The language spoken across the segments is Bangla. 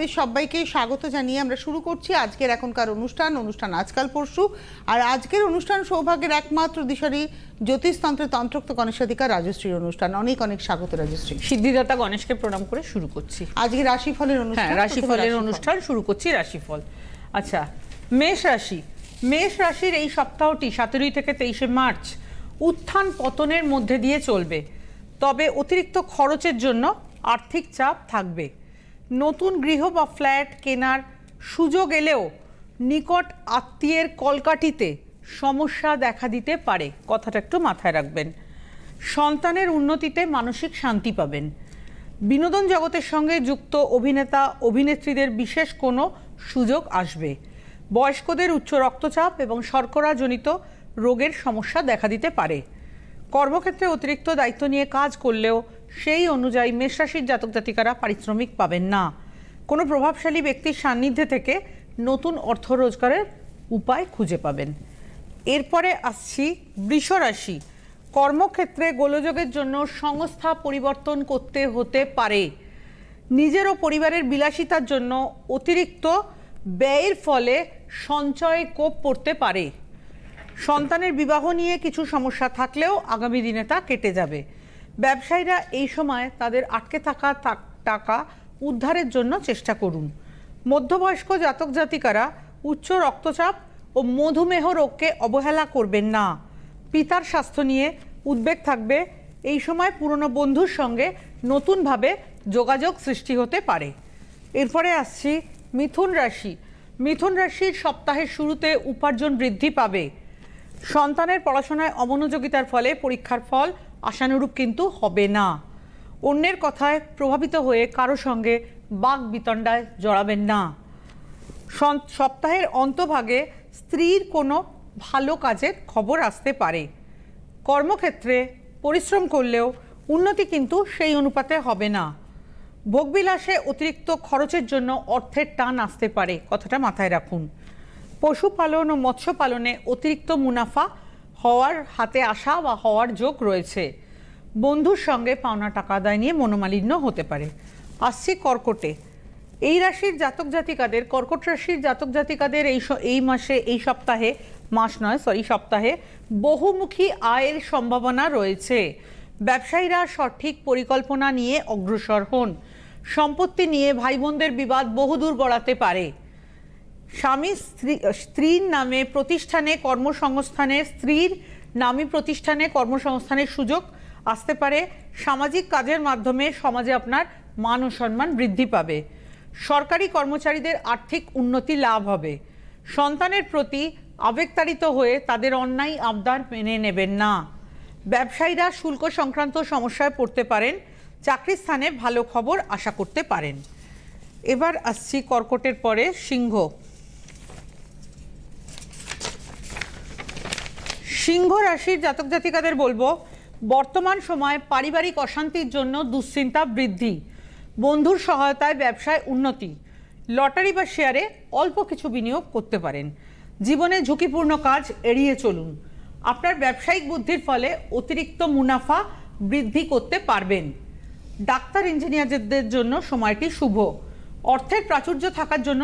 আপনাদের সবাইকে স্বাগত জানিয়ে আমরা শুরু করছি আজকের এখনকার অনুষ্ঠান। অনুষ্ঠান আজকাল পরশু। আর আজকের অনুষ্ঠান সৌভাগ্যের একমাত্র দিশারি জ্যোতিষতন্ত্রের তন্ত্রোক্ত গণেশাধিকার রাজশ্রীর অনুষ্ঠান। অনেক অনেক স্বাগত রাজশ্রী। সিদ্ধিদাতা গণেশকে প্রণাম করে শুরু করছি। আজকে রাশিফলের অনুষ্ঠান? হ্যাঁ রাশিফলের অনুষ্ঠান শুরু করছি রাশিফল। আচ্ছা মেষ রাশি। মেষ রাশির এই সপ্তাহটি সতেরোই থেকে তেইশে মার্চ উত্থান পতনের মধ্যে দিয়ে চলবে। তবে অতিরিক্ত খরচের জন্য আর্থিক চাপ থাকবে। নতুন গৃহ বা ফ্ল্যাট কেনার সুযোগ এলেও নিকট আত্মীয়ের কলকাঠিতে সমস্যা দেখা দিতে পারে। কথাটা একটু মাথায় রাখবেন। সন্তানের উন্নতিতে মানসিক শান্তি পাবেন। বিনোদন জগতের সঙ্গে যুক্ত অভিনেতা, অভিনেত্রীদের বিশেষ কোনো সুযোগ আসবে। বয়স্কদের উচ্চ রক্তচাপ এবং শর্করাজনিত রোগের সমস্যা দেখা দিতে পারে। কর্মক্ষেত্রে অতিরিক্ত দায়িত্ব নিয়ে কাজ করলেও সেই অনুযায়ী মেষরাশির জাতক জাতিকারা পারিশ্রমিক পাবেন না। কোনো প্রভাবশালী ব্যক্তির সান্নিধ্যে থেকে নতুন অর্থ রোজগারের উপায় খুঁজে পাবেন। এরপরে আসছি বৃষরাশি। কর্মক্ষেত্রে গোলযোগের জন্য সংস্থা পরিবর্তন করতে হতে পারে। নিজের ও পরিবারের বিলাসিতার জন্য অতিরিক্ত ব্যয়ের ফলে সঞ্চয় কোপ পড়তে পারে। সন্তানের বিবাহ নিয়ে কিছু সমস্যা থাকলেও আগামী দিনে তা কেটে যাবে। ব্যবসায়ীরা এই সময় তাদের আটকে থাকা টাকা উদ্ধারের জন্য চেষ্টা করুন। মধ্যবয়স্ক জাতক জাতিকারা উচ্চ রক্তচাপ ও মধুমেহ রোগকে অবহেলা করবেন না। পিতার স্বাস্থ্য নিয়ে উদ্বেগ থাকবে। এই সময় পুরনো বন্ধুর সঙ্গে নতুনভাবে যোগাযোগ সৃষ্টি হতে পারে। এরপরে আসছি মিথুন রাশি। মিথুন রাশির সপ্তাহের শুরুতে উপার্জন বৃদ্ধি পাবে। সন্তানের পড়াশোনায় অমনোযোগিতার ফলে পরীক্ষার ফল আশানুরূপ কিন্তু হবে না। অন্যের কথায় প্রভাবিত হয়ে কারও সঙ্গে বাক বিতণ্ডায় জড়াবেন না। সপ্তাহের অন্তভাগে স্ত্রীর কোনো ভালো কাজের খবর আসতে পারে। কর্মক্ষেত্রে পরিশ্রম করলেও উন্নতি কিন্তু সেই অনুপাতে হবে না। ভোগবিলাসে অতিরিক্ত খরচের জন্য অর্থের টান আসতে পারে, কথাটা মাথায় রাখুন। পশুপালন ও মৎস্য পালনে অতিরিক্ত মুনাফা হওয়ার হাতে আসা বা হওয়ার যোগ রয়েছে। বন্ধুর সঙ্গে পাওনা টাকা আদায় নিয়ে মনোমালিন্য হতে পারে। আসছি কর্কটে। এই রাশির জাতক জাতিকাদের, কর্কট রাশির জাতক জাতিকাদের এই এই মাসে, এই সপ্তাহে, মাস নয় সরি সপ্তাহে বহুমুখী আয়ের সম্ভাবনা রয়েছে। ব্যবসায়ীরা সঠিক পরিকল্পনা নিয়ে অগ্রসর হন। সম্পত্তি নিয়ে ভাই বোনদের বিবাদ বহুদূর গড়াতে পারে। স্বামী স্ত্রী, স্ত্রীর নামে প্রতিষ্ঠানে কর্মসংস্থানের স্ত্রীর নামী প্রতিষ্ঠানে কর্মসংস্থানের সুযোগ আসতে পারে। সামাজিক কাজের মাধ্যমে সমাজে আপনার মান ও সম্মান বৃদ্ধি পাবে। সরকারি কর্মচারীদের আর্থিক উন্নতি লাভ হবে। সন্তানের প্রতি আবেগতাড়িত হয়ে তাদের অন্যায় আবদার মেনে নেবেন না। ব্যবসায়ীরা শুল্ক সংক্রান্ত সমস্যায় পড়তে পারেন। চাকরির স্থানে ভালো খবর আশা করতে পারেন। এবার আসছি কর্কটের পরে সিংহ। সিংহ রাশির জাতক জাতিকাদের বলব, বর্তমান সময়ে পারিবারিক অশান্তির জন্য দুশ্চিন্তা বৃদ্ধি, বন্ধুর সহায়তায় ব্যবসায় উন্নতি, লটারি বা শেয়ারে অল্প কিছু বিনিয়োগ করতে পারেন। জীবনে ঝুঁকিপূর্ণ কাজ এড়িয়ে চলুন। আপনার ব্যবসায়িক বুদ্ধির ফলে অতিরিক্ত মুনাফা বৃদ্ধি করতে পারবেন। ডাক্তার ইঞ্জিনিয়ারদের জন্য সময়টি শুভ। অর্থের প্রাচুর্য থাকার জন্য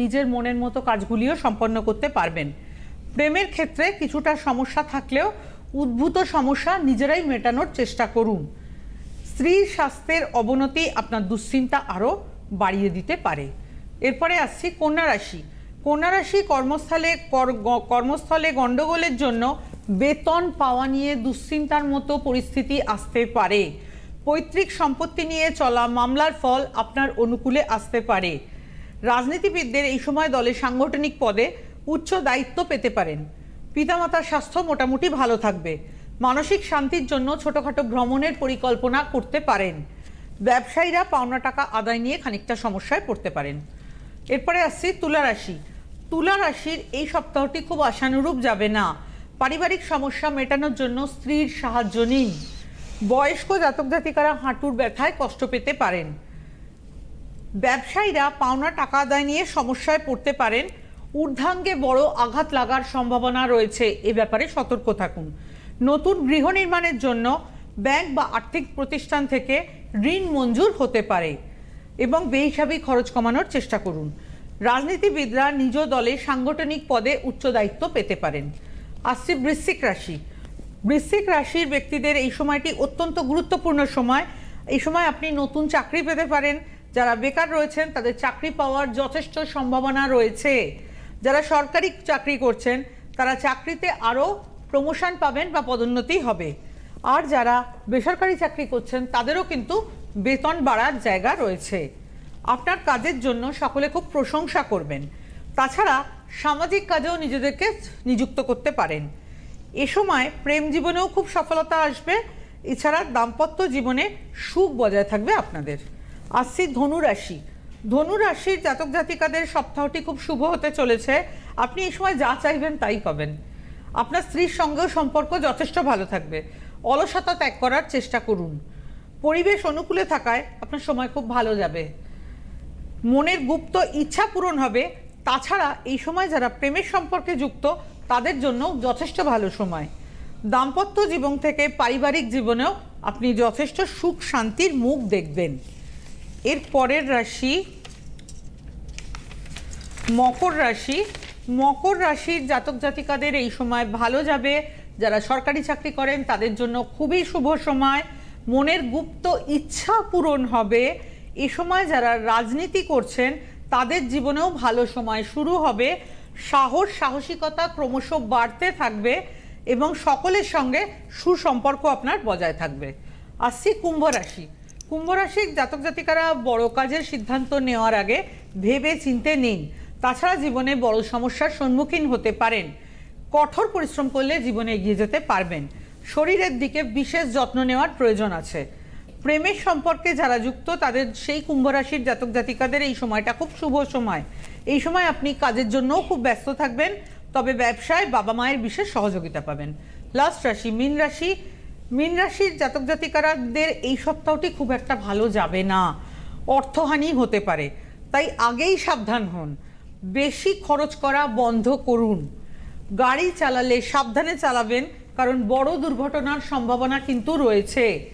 নিজের মনের মতো কাজগুলিও সম্পন্ন করতে পারবেন। প্রেমের ক্ষেত্রে কিছুটা সমস্যা থাকলেও উদ্ভূত সমস্যা নিজেরাই মেটানোর চেষ্টা করুন। স্ত্রীর স্বাস্থ্যের অবনতি আপনার দুশ্চিন্তা আরও বাড়িয়ে দিতে পারে। এরপরে আসছি কন্যা রাশি। কন্যা রাশি কর্মস্থলে কর- কর্মস্থলে গণ্ডগোলের জন্য বেতন পাওয়া নিয়ে দুশ্চিন্তার মতো পরিস্থিতি আসতে পারে। পৈতৃক সম্পত্তি নিয়ে চলা মামলার ফল আপনার অনুকূলে আসতে পারে। রাজনীতিবিদদের এই সময় দলের সাংগঠনিক পদে উচ্চ দায়িত্ব পেতে পারেন। পিতামাতার স্বাস্থ্য মোটামুটি ভালো থাকবে। মানসিক শান্তির জন্য ছোটোখাটো ভ্রমণের পরিকল্পনা করতে পারেন। ব্যবসায়ীরা পাওনা টাকা আদায় নিয়ে খানিকটা সমস্যায় পড়তে পারেন। এরপরে আসছি তুলা রাশি। তুলা রাশির এই সপ্তাহটি খুব আশানুরূপ যাবে না। পারিবারিক সমস্যা মেটানোর জন্য স্ত্রীর সাহায্য নিন। বয়স্ক জাতক জাতিকারা হাঁটুর ব্যথায় কষ্ট পেতে পারেন। ব্যবসায়ীরা পাওনা টাকা আদায় নিয়ে সমস্যায় পড়তে পারেন। ঊর্ধ্বাঙ্গে বড় আঘাত লাগার সম্ভাবনা রয়েছে। এ ব্যাপারে সতর্ক থাকুন। নতুন গৃহ নির্মাণের জন্য ব্যাংক বা আর্থিক প্রতিষ্ঠান থেকে ঋণ মঞ্জুর হতে পারে এবং বেহিসাবি খরচ কমানোর চেষ্টা করুন। রাজনীতিবিদরা নিজ দলে সাংগঠনিক পদে উচ্চ দায়িত্ব পেতে পারেন। আসছে বৃশ্চিক রাশি। বৃশ্চিক রাশির ব্যক্তিদের এই সময়টি অত্যন্ত গুরুত্বপূর্ণ সময়। এই সময় আপনি নতুন চাকরি পেতে পারেন। যারা বেকার রয়েছেন, তাদের চাকরি পাওয়ার যথেষ্ট সম্ভাবনা রয়েছে। যারা সরকারি চাকরি করছেন, তারা চাকরিতে আরও প্রমোশন পাবেন বা পদোন্নতি হবে। আর যারা বেসরকারি চাকরি করছেন, তাদেরও কিন্তু বেতন বাড়ার জায়গা রয়েছে। আপনার কাজের জন্য সকলে খুব প্রশংসা করবেন। তাছাড়া সামাজিক কাজেও নিজেদেরকে নিযুক্ত করতে পারেন। এ সময় প্রেম জীবনেও খুব সফলতা আসবে। এছাড়া দাম্পত্য জীবনে সুখ বজায় থাকবে আপনাদের। আসছি ধনু রাশি। ধনু রাশির জাতক জাতিকাদের সপ্তাহটি খুব শুভ হতে চলেছে। আপনি এই সময় যা চাইবেন তাই পাবেন। আপনার স্ত্রীর সঙ্গেও সম্পর্ক যথেষ্ট ভালো থাকবে। অলসতা ত্যাগ করার চেষ্টা করুন। পরিবেশ অনুকূলে থাকায় আপনার সময় খুব ভালো যাবে। মনের গুপ্ত ইচ্ছা পূরণ হবে। তাছাড়া এই সময় যারা প্রেমের সম্পর্কে যুক্ত, তাদের জন্য যথেষ্ট ভালো সময়। দাম্পত্য জীবন থেকে পারিবারিক জীবনেও আপনি যথেষ্ট সুখ শান্তির মুখ দেখবেন। এর পরের রাশি মকর রাশি। মকর রাশির জাতক জাতিকাদের এই সময় ভালো যাবে। যারা সরকারি চাকরি করেন, তাদের জন্য খুবই শুভ সময়। মনের গুপ্ত ইচ্ছা পূরণ হবে। এ সময় যারা রাজনীতি করছেন, তাদের জীবনেও ভালো সময় শুরু হবে। সাহস, সাহসিকতা ক্রমশ বাড়তে থাকবে এবং সকলের সঙ্গে সুসম্পর্ক আপনার বজায় থাকবে। আসছি কুম্ভ রাশি। কুম্ভ রাশির জাতক জাতিকারা বড় কাজের সিদ্ধান্ত নেওয়ার আগে ভেবে চিনতে নিন। তাছাড়া জীবনে বড় সমস্যার সম্মুখীন হতে পারেন। কঠোর পরিশ্রম করলে জীবনে এগিয়ে যেতে পারবেন। শরীরের দিকে বিশেষ যত্ন নেওয়ার প্রয়োজন আছে। প্রেমের সম্পর্কে যারা যুক্ত, তাদের সেই কুম্ভ রাশির জাতক জাতিকাদের এই সময়টা খুব শুভ সময়। এই সময় আপনি কাজের জন্যও খুব ব্যস্ত থাকবেন, তবে ব্যবসায় বাবা মায়ের বিশেষ সহযোগিতা পাবেন। লাস্ট রাশি, মীন রাশি মীন রাশির জাতক জাতিকারাদের এই সপ্তাহটি খুব একটা ভালো যাবে না। অর্থহানি হতে পারে। তাই আগেই সাবধান হন। বেশি খরচ করা বন্ধ করুন। গাড়ি চালালে সাবধানে চালাবেন, কারণ বড় দুর্ঘটনার সম্ভাবনা কিন্তু রয়েছে।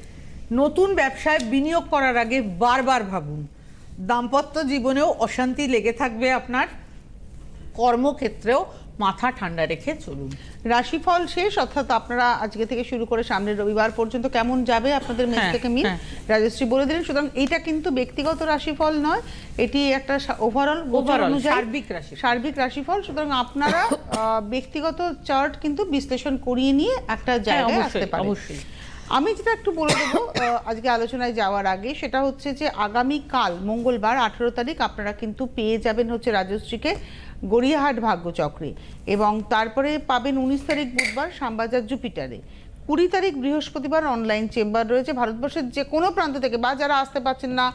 নতুন ব্যবসায় বিনিয়োগ করার আগে বারবার ভাবুন। দাম্পত্য জীবনেও অশান্তি লেগে থাকবে আপনার। কর্মক্ষেত্রেও মাথা ঠান্ডা রেখে চলুন রাশিফল শেষ অর্থাৎ আপনারা আজকে থেকে শুরু করে সামনের রবিবার পর্যন্ত কেমন যাবে আপনাদের মেষ হ্যাঁ, থেকে মিল হ্যাঁ। রাজশ্রী বলে দিলেন সুতরাং এটা কিন্তু ব্যক্তিগত রাশিফল নয় এটি একটা ওভারঅল সার্বিক রাশিফল। সার্বিক রাশিফল সুতরাং আপনারা ব্যক্তিগত চার্ট কিন্তু বিশ্লেষণ করিয়ে নিয়ে একটা জায়গায় হ্যাঁ, আসতে পারেন অবশ্যই। আমি যেটা একটু বলে দেবো আজকে আলোচনায় যাওয়ার আগে সেটা হচ্ছে যে আগামী কাল মঙ্গলবার আঠেরো তারিখ আপনারা কিন্তু পেয়ে যাবেন হচ্ছে রাজশ্রীকে গড়িয়াহাট ভাগ্যচক্রে এবং তারপরে পাবেন উনিশ তারিখ বুধবার শ্যামবাজার জুপিটারে। কুড়ি তারিখ বৃহস্পতিবার অনলাইন চেম্বার রয়েছে। ভারতবর্ষের যে কোনো প্রান্ত থেকে বা যারা আসতে পারছেন না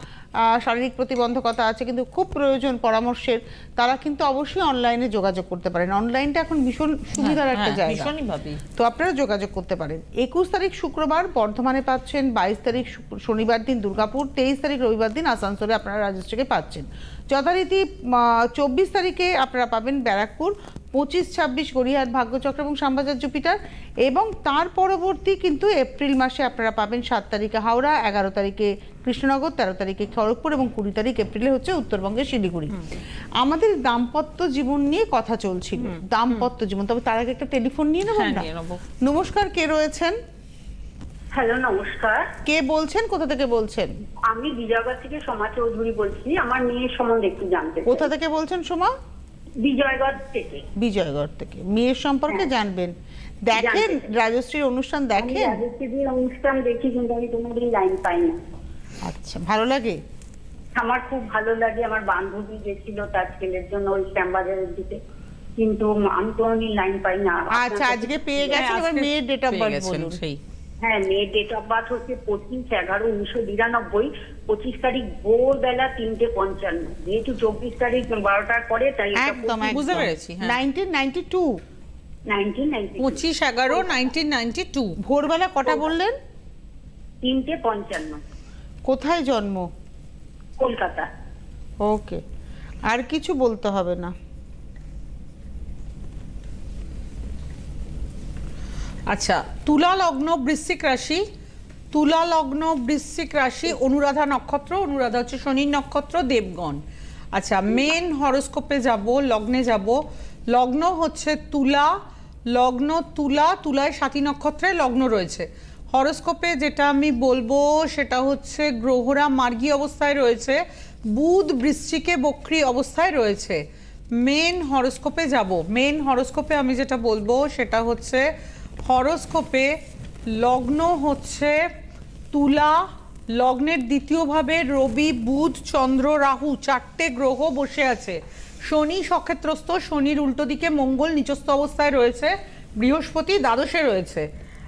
শারীরিক প্রতিবন্ধকতা আছে কিন্তু খুব প্রয়োজন পরামর্শের তারা কিন্তু অবশ্যই অনলাইনে যোগাযোগ করতে পারেন। অনলাইনটা এখন ভীষণ সুবিধার একটা হ্যাঁ, জায়গা। তো আপনারা যোগাযোগ করতে পারেন। একুশ তারিখ শুক্রবার বর্ধমানে পাচ্ছেন বাইশ তারিখ শনিবার দিন দুর্গাপুর তেইশ তারিখ রবিবার দিন আসানসোলে আপনারা রাজশ্রীকে পাচ্ছেন। যথারীতি চব্বিশ তারিখে আপনারা পাবেন ব্যারাকপুর পঁচিশ ছাব্বিশ গড়িয়াহাট ভাগ্যচক্র এবং শ্যামবাজার জুপিটার এবং তার পরবর্তী কিন্তু এপ্রিল মাসে আপনারা পাবেন সাত তারিখে হাওড়া এগারো তারিখে কৃষ্ণনগর তেরো তারিখে খড়গপুর এবং কুড়ি তারিখ এপ্রিলে হচ্ছে উত্তরবঙ্গের শিলিগুড়ি। আমাদের দাম্পত্য জীবন নিয়ে কথা চলছিল। দাম্পত্য জীবন। তবে তার আগে একটা টেলিফোন নিয়ে নেব হ্যাঁ, আমরা? নিয়ে নেব। নমস্কার কে রয়েছেন? হ্যালো নমস্কার। কে বলছেন? কোথা থেকে বলছেন? আমি বিজয়গড় থেকে সোমা চৌধুরী বলছি। আমার মেয়ের সম্বন্ধে একটু জানতে কোথা থেকে বলছেন সোমা? বিজয়গড় থেকে। বিজয়গড় থেকে। মেয়ের সম্পর্কে হ্যাঁ। জানবেন। দেখেন রাজশ্রীর অনুষ্ঠান দেখেন? রাজশ্রীদের অনুষ্ঠান দেখি কিন্তু আমি কোনোদিন লাইন পাই না। আচ্ছা ভালো লাগে? আমার খুব ভালো লাগে আমার বান্ধবী গেছিল তার ছেলের জন্য ওই শ্যামবাজারের দিকে। কিন্তু আমি কোনোদিন লাইন পাই না। আচ্ছা আজকে পেয়ে গেছেন? এবার মেয়ের ডেট অফ বার্থ বলুন। সেই। হ্যাঁ মেয়ের ডেট অফ বার্থ হচ্ছে পঁচিশ এগারো উনিশশো বিরানব্বই। পঁচিশ তারিখ ভোরবেলা তিনটে পঞ্চান্ন। যেহেতু চব্বিশ তারিখ বারোটার পরে তাই একদম বুঝতে পেরেছি, হ্যাঁ। Nineteen ninety two nineteen ninety পঁচিশ এগারো নাইনটিন নাইনটি টু ভোরবেলা কটা বললেন? তিনটে পঞ্চান্ন। কোথায় জন্ম? কলকাতা। ওকে আর কিছু বলতে হবে না। আচ্ছা তুলা লগ্ন বৃশ্চিক রাশি তুলা লগ্ন বৃশ্চিক রাশি, অনুরাধা নক্ষত্র, অনুরাধা হচ্ছে শনি নক্ষত্র, দেবগণ। আচ্ছা মেন হরোস্কোপে যাব, লগ্নে যাব, লগ্ন হচ্ছে তুলা, লগ্ন তুলা, তুলায় সাতী নক্ষত্রে লগ্ন রয়েছে। হরোস্কোপে যেটা আমি বলব, সেটা হচ্ছে গ্রহরা মার্গী অবস্থায় রয়েছে, বুধ বৃশ্চিকে বক্রী অবস্থায় রয়েছে। মেন হরোস্কোপে যাব মেন হরোস্কোপে আমি যেটা বলব, সেটা হচ্ছে হরোস্কোপে লগ্ন হচ্ছে তুলা। লগ্নের দ্বিতীয়ভাবে রবি, বুধ, চন্দ্র, রাহু চারটে গ্রহ বসে আছে। শনি সক্ষেত্রস্থ, শনির উল্টো দিকে মঙ্গল নিচস্থ অবস্থায় রয়েছে, বৃহস্পতি দ্বাদশে রয়েছে।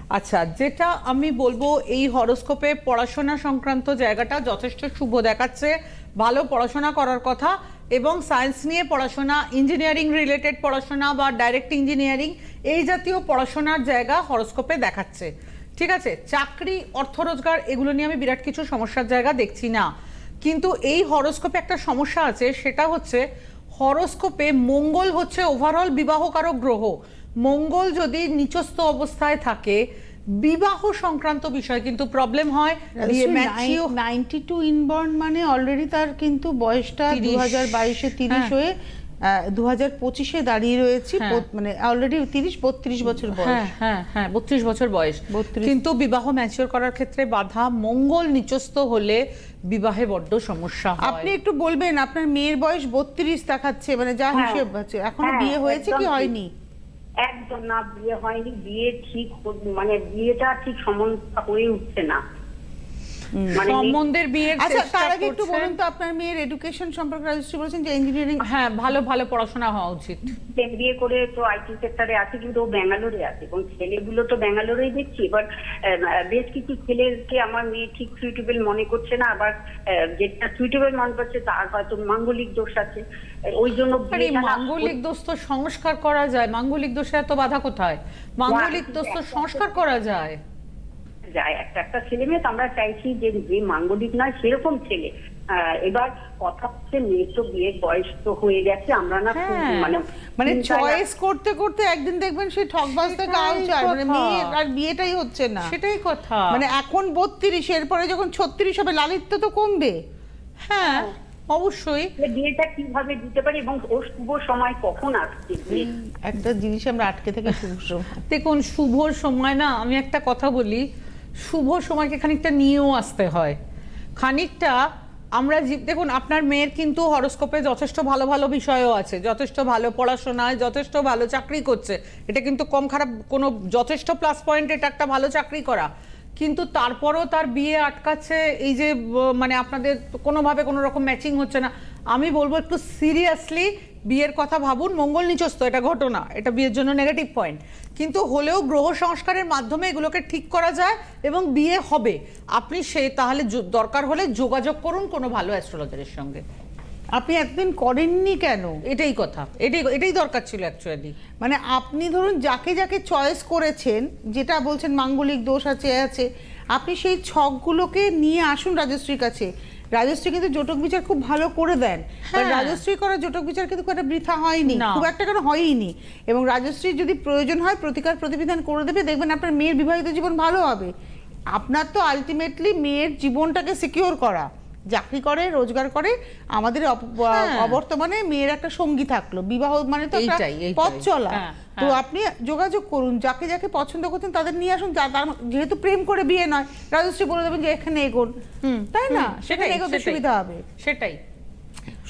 আচ্ছা যেটা আমি বলব, এই হরস্কোপে পড়াশোনা সংক্রান্ত জায়গাটা যথেষ্ট শুভ দেখাচ্ছে। ভালো পড়াশোনা করার কথা। এবং সায়েন্স নিয়ে পড়াশোনা ইঞ্জিনিয়ারিং রিলেটেড পড়াশোনা বা ডাইরেক্ট ইঞ্জিনিয়ারিং এই জাতীয় পড়াশোনার জায়গা হরস্কোপে দেখাচ্ছে। ঠিক আছে? চাকরি, অর্থ রোজগার এগুলো নিয়ে আমি বিরাট কিছু সমস্যার জায়গা দেখছি না। কিন্তু এই হরস্কোপে একটা সমস্যা আছে, সেটা হচ্ছে হরস্কোপে মঙ্গল হচ্ছে ওভারঅল বিবাহকারক গ্রহ। মঙ্গল যদি নিচস্থ অবস্থায় থাকে বিবাহ সংক্রান্ত বিষয় কিন্তু প্রবলেম হয়। নাইনটি টু ইনবর্ন মানে অলরেডি তার কিন্তু বয়সটা দু হাজার বাইশে তিরিশ হ্যাঁ। হয়ে দু হাজার পঁচিশে দাঁড়িয়ে রয়েছি। হ্যাঁ। মানে অলরেডি তিরিশ বত্রিশ বছর বয়স। হ্যাঁ হ্যাঁ হ্যাঁ বত্রিশ বছর বয়স। 32 কিন্তু বিবাহ ম্যাচিওর করার ক্ষেত্রে বাধা মঙ্গল নিচস্থ হলে বিবাহে বড্ড সমস্যা আপনি একটু বলবেন আপনার মেয়ের বয়স বত্রিশ দেখাচ্ছে মানে যা হ্যাঁ। হিসেব আছে। এখনও হ্যাঁ, বিয়ে হয়েছে কি হয়নি? একদম না বিয়ে হয়নি বিয়ে ঠিক মানে বিয়েটা ঠিক সম্বন্ধ হয়ে উঠছে না। সম্বন্ধের বিয়ের আচ্ছা তার আগে একটু। বলুন তো আপনার মেয়ের এডুকেশন সম্পর্কে রাজশ্রী বলেছেন যে ইঞ্জিনিয়ারিং হ্যাঁ ভালো ভালো পড়াশোনা হওয়া উচিত। এমবিএ করে তো আইটি সেক্টরে আছে কিন্তু ও ব্যাঙ্গালোরে আছে এবং ছেলেগুলো তো ব্যাঙ্গালোরেই দেখছি এবার বেশ কিছু ছেলেকে আমার মেয়ে ঠিক সুইটেবল মনে করছে না আবার আহ, যেটা সুইটেবল মনে করছে তার হয়তো মাঙ্গলিক দোষ আছে। ওই জন্য মাঙ্গলিক দোষ তো সংস্কার করা যায়। মাঙ্গলিক দোষে এত বাধা কোথায়? মাঙ্গলিক দোষ তো সংস্কার করা যায়। যায়। একটা একটা ছেলে মেয়ে তো আমরা চাইছি যে যে মাঙ্গলিক নয় সেরকম ছেলে। এবার কথা হচ্ছে মেয়ের তো বিয়ের বয়স তো হয়ে গেছে আমরা না হ্যাঁ। মানে মানে চয়েস করতে করতে একদিন দেখবেন সেই ঠকবাজ থেকে সেটাই আউচার মানে। মেয়ের আর বিয়েটাই হচ্ছে না। সেটাই কথা। মানে এখন বত্রিশ এরপরে যখন ছত্রিশ হবে লালিত্য তো কমবে। হ্যাঁ অবশ্যই। বিয়েটা কীভাবে দিতে পারি এবং ওর শুভ সময় কখন আসছে একটা জিনিস আমরা আটকে থেকে শুরু দেখুন শুভ সময় না আমি একটা কথা বলি। শুভ সময়কে খানিকটা নিয়েও আসতে হয়। খানিকটা আমরা দেখুন, আপনার মেয়ের কিন্তু হরস্কোপে যথেষ্ট ভালো ভালো বিষয়ও আছে, যথেষ্ট ভালো পড়াশোনায়, যথেষ্ট ভালো চাকরি করছে। এটা কিন্তু কম খারাপ কোনো যথেষ্ট প্লাস পয়েন্ট এটা একটা ভালো চাকরি করা। কিন্তু তারপরও তার বিয়ে আটকাচ্ছে, এই যে মানে আপনাদের কোনোভাবে কোনো রকম ম্যাচিং হচ্ছে না। আমি বলব একটু সিরিয়াসলি বিয়ের কথা ভাবুন মঙ্গল নিচস্ত এটা ঘটনা এটা বিয়ের জন্য নেগেটিভ পয়েন্ট কিন্তু হলেও গ্রহ সংস্কারের মাধ্যমে এগুলোকে ঠিক করা যায় এবং বিয়ে হবে। আপনি সে তাহলে দরকার হলে যোগাযোগ করুন কোনো ভালো অ্যাস্ট্রোলজারের সঙ্গে। আপনি একদিন করেননি কেন? এটাই কথা এটাই এটাই দরকার ছিল অ্যাকচুয়ালি মানে আপনি ধরুন যাকে যাকে চয়েস করেছেন যেটা বলছেন মাঙ্গলিক দোষ আছে আছে আপনি সেই ছকগুলোকে নিয়ে আসুন রাজশ্রীর কাছে। রাজশ্রী কিন্তু জটক বিচার খুব ভালো করে দেন। হ্যাঁ। রাজশ্রী করা জটক বিচার কিন্তু খুব একটা বৃথা হয়নি। খুব একটা কেন হয়ইনি। এবং রাজশ্রী যদি প্রয়োজন হয় প্রতিকার প্রতিবিধান করে দেবে দেখবেন আপনার মেয়ের বিবাহিত জীবন ভালো হবে। আপনার তো আলটিমেটলি মেয়ের জীবনটাকে সিকিওর করা। চাকরি করে রোজগার করে আমাদের হ্যাঁ। অবর্তমানে মেয়ের একটা সঙ্গী থাকল বিবাহ মানে তো একটা। পথ চলা হ্যাঁ, তো হ্যাঁ। আপনি যোগাযোগ করুন যাকে যাকে পছন্দ করছেন তাদের নিয়ে আসুন যেহেতু প্রেম করে বিয়ে নয় রাজশ্রী বলে দেবেন যে এখানে এগোন তাই না সেটাই, এগোতে সেটাই। সুবিধা হবে সেটাই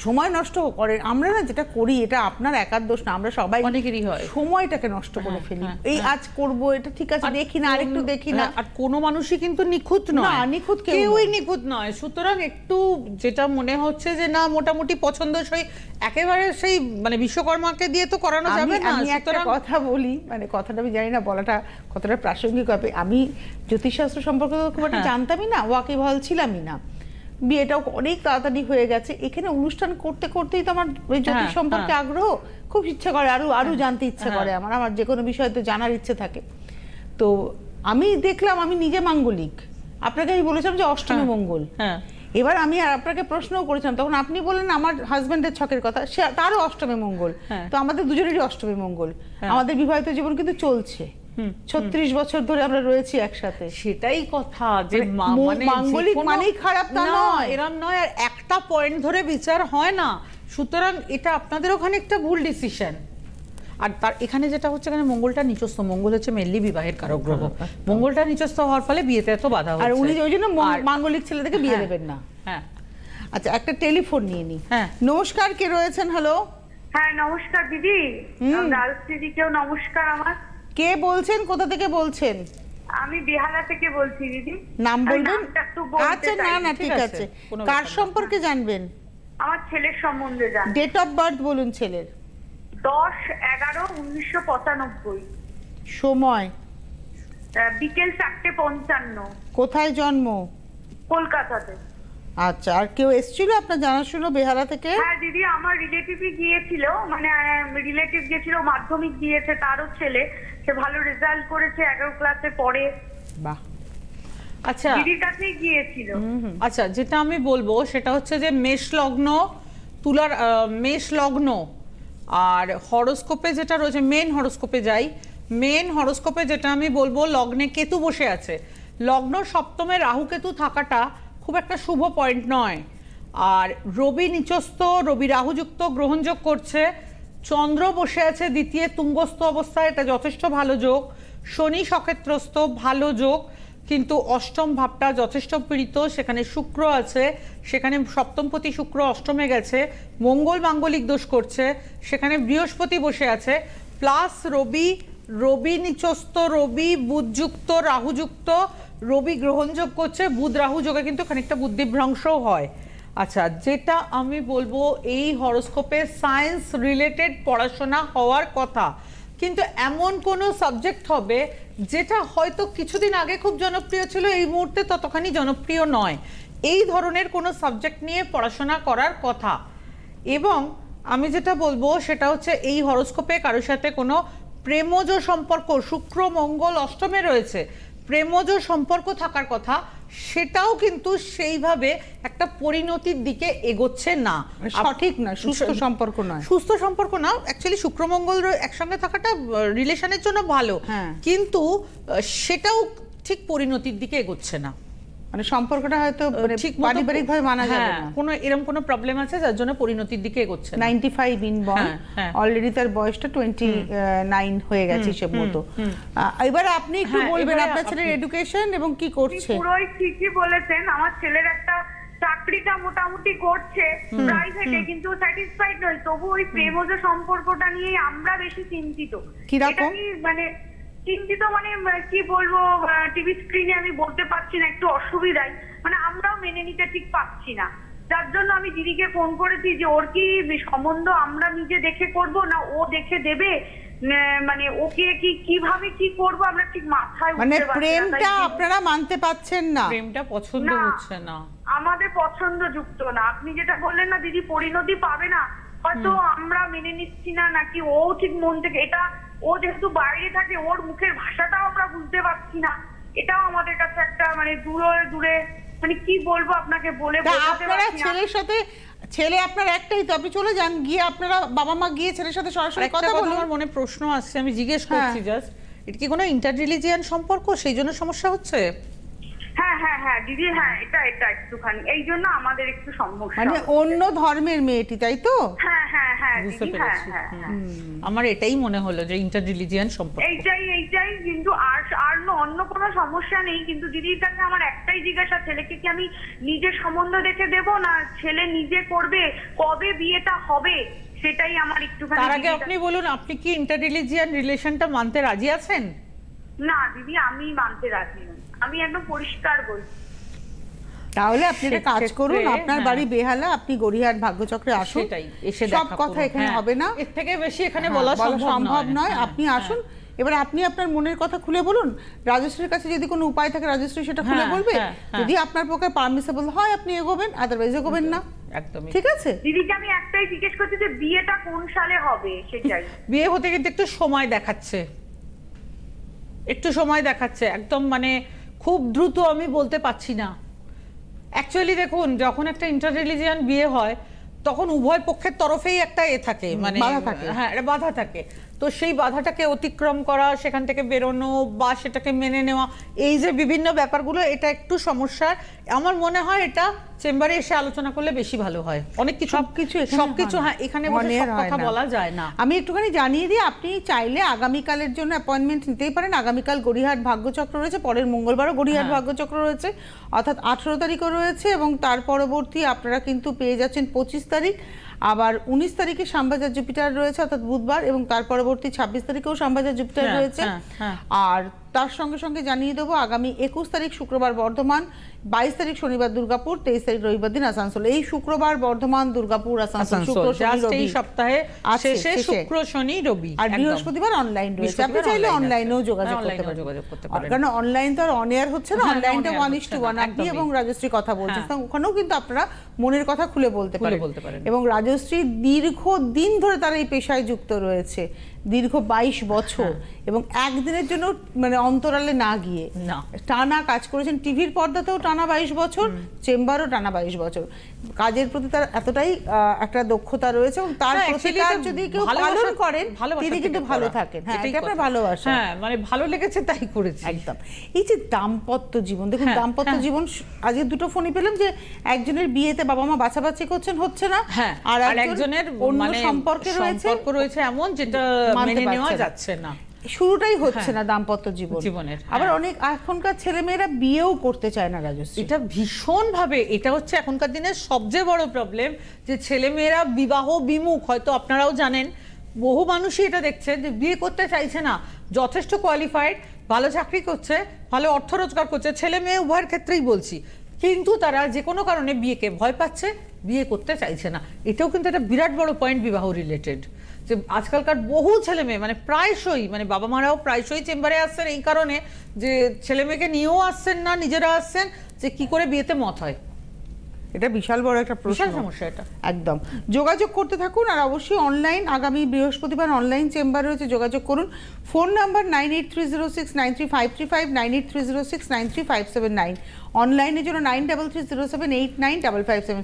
সময় নষ্ট করেন আমরা না যেটা করি এটা আপনার একার দোষ না আমরা সবাই অনেকেরই হয়। সময়টাকে নষ্ট করে হ্যাঁ, ফেলি। হ্যাঁ, এই হ্যাঁ। আজ করব এটা ঠিক আছে দেখি না আরেকটু দেখি না। আর কোনো মানুষই কিন্তু নিখুঁত নয়। না, নিখুঁত কেউ কেউই নিখুঁত নয়। সুতরাং একটু যেটা মনে হচ্ছে যে না মোটামুটি পছন্দ পছন্দসই একেবারে সেই মানে বিশ্বকর্মাকে দিয়ে তো করানো যাবে না। আমি একটা কথা বলি মানে কথাটা আমি জানি না বলাটা কতটা প্রাসঙ্গিক হবে। আমি জ্যোতিষশাস্ত্র সম্পর্কে খুব একটা। জানতামই না ওয়াকিবহাল ছিলামই না। বিয়েটাও অনেক তাড়াতাড়ি হয়ে গেছে। এখানে অনুষ্ঠান করতে করতেই তো আমার ওই জ্যোতিষ হ্যাঁ, সম্পর্কে হ্যাঁ। আগ্রহ খুব ইচ্ছা করে আরও আরও জানতে ইচ্ছে হ্যাঁ। করে আমার। আমার যে কোনো বিষয়ে তো জানার ইচ্ছে থাকে। তো আমি দেখলাম আমি নিজে মাঙ্গলিক। আপনাকে আমি বলেছিলাম যে অষ্টমী হ্যাঁ, মঙ্গল। হ্যাঁ। এবার আমি আর আপনাকে প্রশ্নও করেছিলাম তখন আপনি বললেন আমার হাজবেন্ডের ছকের কথা সে তারও অষ্টমী মঙ্গল। হ্যাঁ। তো আমাদের দুজনেরই অষ্টমী মঙ্গল। হ্যাঁ। আমাদের বিবাহিত জীবন কিন্তু চলছে। ছত্রিশ বছর ধরে আমরা রয়েছি একসাথে। সেটাই কথা যে মানে মানে মাঙ্গলিক মানেই খারাপ তা নয়। এরম নয় আর একটা পয়েন্ট ধরে বিচার হয় না। সুতরাং এটা আপনাদের ওখানে একটা ভুল ডিসিশন আর তার এখানে যেটা হচ্ছে এখানে মঙ্গলটা নিচস্থ মঙ্গল হচ্ছে মেনলি বিবাহের কারক গ্রহ মঙ্গলটা নিচস্থ হওয়ার ফলে বিয়েতে এত বাধা আর উনি ওই জন্য মাঙ্গলিক ছেলেদেরকে বিয়ে হ্যাঁ, দেবেন না। হ্যাঁ। আচ্ছা একটা টেলিফোন নিয়ে নি। হ্যাঁ। নমস্কার কে রয়েছেন? হ্যালো হ্যাঁ নমস্কার দিদি। হুম। রাজশ্রী দিদিকেও নমস্কার আমার। কে বলছেন? কোথা থেকে বলছেন? আমি বেহালা থেকে বলছি দিদি। নাম বলবেন? আচ্ছা না না ঠিক আছে, কার সম্পর্কে জানবেন? আমার ছেলের সম্বন্ধে জান ডেট অফ বার্থ বলুন ছেলের। দশ এগারো উনিশশো পঁচানব্বই। সময়? বিকেল চারটে পঞ্চান্ন। কোথায় জন্ম? কলকাতাতে। আচ্ছা আর কেউ এসেছিল আপনার জানাশুনো বেহালা থেকে? হ্যাঁ দিদি আমার রিলেটিভই গিয়েছিল মানে রিলেটিভ গিয়েছিল মাধ্যমিক দিয়েছে তারও ছেলে। সে ভালো রেজাল্ট করেছে এগারো ক্লাসে পড়ে। বাহ। আচ্ছা। দিদির কাছেই গিয়েছিল। আচ্ছা যেটা আমি বলব সেটা হচ্ছে যে মেষ লগ্ন তুলার মেষ লগ্ন আর হরোস্কোপে যেটা রয়েছে মেন হরোস্কোপে যাই মেন হরোস্কোপে যেটা আমি বলব লগ্নে কেতু বসে আছে। লগ্ন সপ্তমে রাহু কেতু থাকাটা খুব একটা শুভ পয়েন্ট নয়। আর রবি নিচস্থ, রবি রাহুযুক্ত গ্রহণযোগ করছে। চন্দ্র বসে আছে দ্বিতীয় তুঙ্গস্থ অবস্থায়, এটা যথেষ্ট ভালো যোগ। শনি সক্ষেত্রস্থ, ভালো যোগ। কিন্তু অষ্টম ভাবটা যথেষ্ট পীড়িত। সেখানে শুক্র আছে, সেখানে সপ্তমপতি শুক্র অষ্টমে গেছে। মঙ্গল মাঙ্গলিক দোষ করছে, সেখানে বৃহস্পতি বসে আছে। প্লাস রবি রবি নিচস্থ, রবি বুধযুক্ত, রাহুযুক্ত রবি গ্রহণযোগ করছে, বুধ রাহু যোগে কিন্তু খানিকটা বুদ্ধিভ্রংশও হয়। আচ্ছা যেটা আমি বলব, এই হরোস্কোপে সায়েন্স রিলেটেড পড়াশোনা হওয়ার কথা। কিন্তু এমন কোনো সাবজেক্ট হবে, যেটা হয়তো কিছুদিন আগে খুব জনপ্রিয় ছিল, এই মুহূর্তে ততখানি জনপ্রিয় নয়। এই ধরনের কোনো সাবজেক্ট নিয়ে পড়াশোনা করার কথা। এবং আমি যেটা বলব, সেটা হচ্ছে এই হরোস্কোপে কারোর সাথে কোনো প্রেমজ সম্পর্ক, শুক্র, মঙ্গল, অষ্টমে রয়েছে। প্রেমজ সম্পর্ক থাকার কথা সেটাও কিন্তু সেইভাবে একটা পরিণতির দিকে এগোচ্ছে না। মানে সঠিক না সুস্থ সম্পর্ক নয়। সুস্থ সম্পর্ক না অ্যাকচুয়ালি শুক্রমঙ্গল একসঙ্গে থাকাটা রিলেশনের জন্য ভালো। হ্যাঁ। কিন্তু সেটাও ঠিক পরিণতির দিকে এগোচ্ছে না। মানে সম্পর্কটা হয়তো মানে ঠিক পারিবারিক ভাবে মানা যাবে হ্যাঁ, না। কোনো এরকম কোনো প্রবলেম আছে যার জন্য পরিণতির দিকে এগোচ্ছে না? Ninety five in one. Already তার বয়সটা টোয়েন্টি নাইন হয়ে গেছে হিসেব মতো। এবার আপনি একটু হ্যাঁ, বলবেন আপনার ছেলের এডুকেশন এবং কি করছে? পুরোই ঠিকই বলেছেন আমার ছেলের একটা চাকরিটা মোটামুটি করছে প্রাইভেটে কিন্তু স্যাটিসফাইড নয়। তবু ওই প্রেমজ সম্পর্কটা নিয়ে আমরা বেশি চিন্তিত। কীরকম? মানে চিন্তিত মানে কি বলব টিভি স্ক্রিনে আমি বলতে পারছি না একটু অসুবিধাই মানে আমরাও মেনে নিতে ঠিক পাচ্ছি না। যার জন্য আমি দিদিকে ফোন করেছি যে ওর কি সম্বন্ধ আমরা নিজে দেখে করব না ও দেখে দেবে? মানে ওকে কি কীভাবে কি করব? আমরা ঠিক মাথায় মানে উঠতে পারছি না। তাই প্রেমটা আপনারা মানতে পাচ্ছেন না। প্রেমটা পছন্দ হচ্ছে না। আমাদের পছন্দ যুক্ত না। আপনি যেটা বললেন না দিদি পরিণতি পাবে না। হয়তো আমরা মেনে নিচ্ছি না নাকি ও ঠিক মন থেকে এটা ও যেহেতু বাইরে থাকে ওর মুখের ভাষাটাও আমরা বুঝতে পারছি না। এটাও আমাদের কাছে একটা মানে দূরে দূরে মানে কি বলব আপনাকে বলে আপনারা ছেলের সাথে ছেলে আপনার একটাই তো আপনি চলে যান গিয়ে আপনারা বাবা মা গিয়ে ছেলের সাথে সরাসরি কথা বলুন। আমার মনে প্রশ্ন আসছে আমি জিজ্ঞেস হ্যাঁ। করছি জাস্ট এটা কি কোনো ইন্টার রিলিজিয়ান সম্পর্ক? সেই জন্য সমস্যা হচ্ছে? হ্যাঁ হ্যাঁ হ্যাঁ দিদি হ্যাঁ এটা এটা একটুখানি। এই জন্য আমাদের একটু সমস্যা মানে অন্য ধর্মের মেয়েটি তাই তো? হ্যাঁ হ্যাঁ বুঝতে হ্যাঁ পেরেছি। হ্যাঁ হ্যাঁ আমার এটাই মনে হলো যে ইন্টার রিলিজিয়ান সম্পর্ক। এইটাই এইটাই কিন্তু আর আর অন্য কোনো সমস্যা নেই। কিন্তু দিদির কাছে আমার একটাই জিজ্ঞাসা ছেলেকে কি আমি নিজের সম্বন্ধ দেখে দেব না ছেলে নিজে করবে? কবে বিয়েটা হবে? সেটাই আমার একটুখানি তার আগে আপনি বলুন আপনি কি ইন্টার রিলিজিয়ান রিলেশনটা মানতে রাজি আছেন? না দিদি আমি মানতে রাজি নই। আমি একদম পরিষ্কার বলছি। তাহলে আপনি একটা কাজ করুন আপনার হ্যাঁ। বাড়ি বেহালা আপনি গড়িয়াহাট ভাগ্যচক্রে আসুন। এসে সব কথা এখানে হ্যাঁ, হবে না। এর থেকে বেশি এখানে হ্যাঁ, বলা সম্ভব নয়। আপনি। আসুন। এবার আপনি আপনার মনের কথা খুলে বলুন। রাজশ্রীর কাছে যদি কোনো উপায় থাকে রাজশ্রী সেটা খুলে হ্যাঁ, বলবে। যদি আপনার পক্ষে পারমিসেবল হয় আপনি এগোবেন আদারওয়াইজ এগোবেন না। একদমই ঠিক আছে? দিদিকে আমি একটাই জিজ্ঞেস করছি যে বিয়েটা কোন সালে হবে? সেটাই। বিয়ে হতে কিন্তু একটু সময় দেখাচ্ছে। একটু সময় দেখাচ্ছে। একদম মানে খুব দ্রুত আমি বলতে পারছি না। অ্যাকচুয়ালি দেখুন যখন একটা ইন্টার রিলিজিয়ান বিয়ে হয় তখন উভয় পক্ষের তরফেই একটা এ থাকে মানে বাধা থাকে। হ্যাঁ একটা বাধা থাকে তো সেই বাধাটাকে অতিক্রম করা সেখান থেকে বেরোনো বা সেটাকে মেনে নেওয়া এই যে বিভিন্ন ব্যাপারগুলো এটা একটু সমস্যার। আমার মনে হয় এটা চেম্বারে এসে আলোচনা করলে বেশি ভালো হয়। অনেক কিছু সবকিছু সবকিছু হয় এখানে বসে মনের সব কথা বলা যায় না। আমি একটুখানি জানিয়ে দিই আপনি চাইলে আগামীকালের জন্য অ্যাপয়েন্টমেন্ট নিতেই পারেন। আগামীকাল গড়িহাট ভাগ্যচক্র রয়েছে পরের মঙ্গলবারও গড়িহাট হ্যাঁ। ভাগ্যচক্র রয়েছে। অর্থাৎ আঠেরো তারিখও রয়েছে এবং তার পরবর্তী আপনারা কিন্তু পেয়ে যাচ্ছেন পঁচিশ তারিখ। আবার উনিশ তারিখে শ্যামবাজার জুপিটার রয়েছে অর্থাৎ বুধবার এবং তার পরবর্তী ছাব্বিশ তারিখেও শ্যামবাজার জুপিটার হ্যাঁ, রয়েছে হ্যাঁ, হ্যাঁ। আর তার সঙ্গে সঙ্গে জানিয়ে দেবো আগামী একুশ তারিখ শুক্রবার বর্ধমান বাইশ তারিখ শনিবার দুর্গাপুর তেইশ তারিখ রবিবার দিন আসানসোল। এই শুক্রবার বর্ধমান দুর্গাপুর আসানসোল শুক্র এই সপ্তাহে শেষে। শুক্র শনি রবি আর বৃহস্পতিবার অনলাইন রয়েছে। আপনি চাইলে অনলাইনেও যোগাযোগ করতে পারেন। কারণ অনলাইন তো আর অন এয়ার হচ্ছে না অনলাইনটা ওয়ান ইস টু ওয়ান আপনি এবং রাজশ্রী কথা বলছেন। হ্যাঁ। ওখানেও কিন্তু আপনারা মনের কথা খুলে বলতে পারেন। এবং রাজশ্রী দীর্ঘ দিন ধরে তারা এই পেশায় যুক্ত রয়েছে। দীর্ঘ বাইশ বছর এবং একদিনের জন্য মানে অন্তরালে না গিয়ে না। টানা কাজ করেছেন। টিভির পর্দাতেও টানা বাইশ বছর চেম্বারও টানা বাইশ বছর। কাজের প্রতি তার এতটাই একটা দক্ষতা রয়েছে এবং তার প্রতিকার যদি কেউ পালন করেন তিনি কিন্তু ভালো থাকেন। হ্যাঁ এটা আপনার ভালোবাসা। হ্যাঁ মানে ভালো লেগেছে তাই করেছে। একদম। এই যে দাম্পত্য জীবন দেখুন হ্যাঁ, দাম্পত্য হ্যাঁ। জীবন আজকে দুটো ফোনই পেলাম যে একজনের বিয়েতে বাবা মা বাছাবাছি করছেন হচ্ছে না। হ্যাঁ আর একজনের অন্য মানে সম্পর্কে রয়েছে। সম্পর্ক রয়েছে এমন যেটা মেনে নেওয়া যাচ্ছে না। শুরুটাই হচ্ছে না দাম্পত্য জীবন। জীবনের, আবার হ্যাঁ। অনেক এখনকার ছেলেমেয়েরা বিয়েও করতে চায় না রাজশ্রী। এটা ভীষণ ভাবে এটা হচ্ছে এখনকার দিনের সবচেয়ে বড় প্রবলেম যে ছেলেমেয়েরা বিবাহ বিমুখ হয়তো আপনারাও জানেন বহু মানুষই এটা দেখছে যে বিয়ে করতে চাইছে না যথেষ্ট কোয়ালিফাইড ভালো চাকরি করছে ভালো অর্থ রোজগার করছে ছেলে মেয়ে উভয়ের ক্ষেত্রেই বলছি। কিন্তু তারা যে কোনো কারণে বিয়েকে ভয় পাচ্ছে বিয়ে করতে চাইছে না। এটাও কিন্তু একটা বিরাট বড় পয়েন্ট বিবাহ রিলেটেড যে আজকালকার বহু ছেলে মেয়ে মানে প্রায়শই মানে বাবা মারাও প্রায়শই চেম্বারে আসছেন এই কারণে যে ছেলে মেয়েকে নিয়েও আসছেন না নিজেরা আসছেন যে কি করে বিয়েতে মত হয়? এটা বিশাল বড় একটা প্রশ্ন। সমস্যা এটা। একদম। যোগাযোগ করতে থাকুন আর অবশ্যই অনলাইন আগামী বৃহস্পতিবার অনলাইন চেম্বার রয়েছে যোগাযোগ করুন। Phone number nine eight three zero six nine three five three five nine eight three zero six nine three five seven nine অনলাইনের জন্য nine double three zero seven eight nine double five seven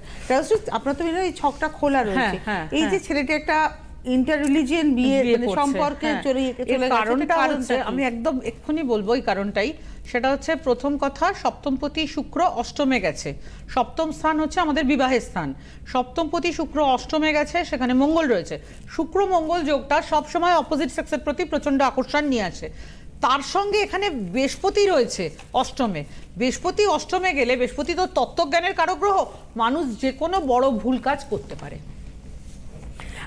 আপনার তো এই ছকটা খোলা রয়েছে। হ্যাঁ, এই যে হ্যাঁ। ছেলেটি একটা ইন্টার রিলিজিয়ান বিয়ে মানে সম্পর্কে হ্যাঁ। চলে চলে কারণটা হচ্ছে আমি একদম এক্ষুনি বলব এই কারণটাই। সেটা হচ্ছে প্রথম কথা সপ্তমপতি শুক্র অষ্টমে গেছে। সপ্তম স্থান হচ্ছে আমাদের বিবাহের স্থান। সপ্তমপতি শুক্র অষ্টমে গেছে সেখানে মঙ্গল রয়েছে। শুক্র মঙ্গল যোগটা সবসময় অপোজিট সেক্সের প্রতি প্রচণ্ড আকর্ষণ নিয়ে আসে। তার সঙ্গে এখানে বৃহস্পতি রয়েছে অষ্টমে। বৃহস্পতি অষ্টমে গেলে বৃহস্পতি তো তত্ত্বজ্ঞানের কারও গ্রহ মানুষ যে কোনো বড় ভুল কাজ করতে পারে।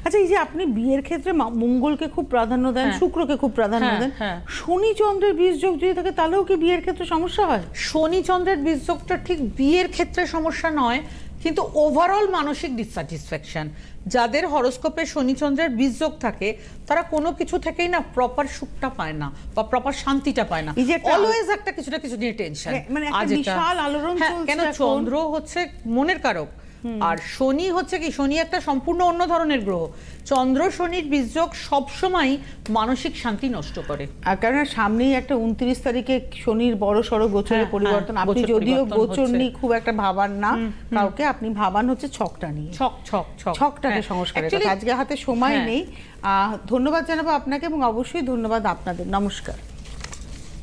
আচ্ছা এই যে আপনি বিয়ের ক্ষেত্রে মঙ্গলকে খুব প্রাধান্য দেন হ্যাঁ। শুক্রকে খুব প্রাধান্য হ্যাঁ, দেন হ্যাঁ। শনি চন্দ্রের বীজ যোগ যদি থাকে তাহলেও কি বিয়ের ক্ষেত্রে সমস্যা হয়? শনি চন্দ্রের বীজযোগটা ঠিক বিয়ের ক্ষেত্রে সমস্যা নয় কিন্তু ওভারঅল মানসিক ডিসস্যাটিসফ্যাকশন যাদের হরোস্কোপে শনি চন্দ্রের বীজযোগ থাকে তারা কোনো কিছু থেকেই না প্রপার সুখটা পায় না বা প্রপার শান্তিটা পায় না। অলওয়েজ একটা কিছু না কিছু নিয়ে টেনশন মানে একটা বিশাল আলোড়ন কেন চন্দ্র হচ্ছে মনের কারক। আর শনি হচ্ছে কি শনি একটা সম্পূর্ণ অন্য ধরনের গ্রহ। চন্দ্র শনির বীজযোগ সবসময় মানসিক শান্তি নষ্ট করে। আর কেননা সামনেই একটা উনত্রিশ তারিখে শনির বড় সড়ো গোচরের হ্যাঁ, পরিবর্তন। হ্যাঁ, আপনি যদিও গোচর নিয়ে খুব একটা ভাবান না কাউকে আপনি ভাবান হচ্ছে ছকটা নিয়ে। ছক ছক ছক। ছকটাকে হ্যাঁ। কথা। আজকে হাতে সময়। নেই। আহ, ধন্যবাদ জানাব আপনাকে এবং অবশ্যই ধন্যবাদ আপনাদের। নমস্কার।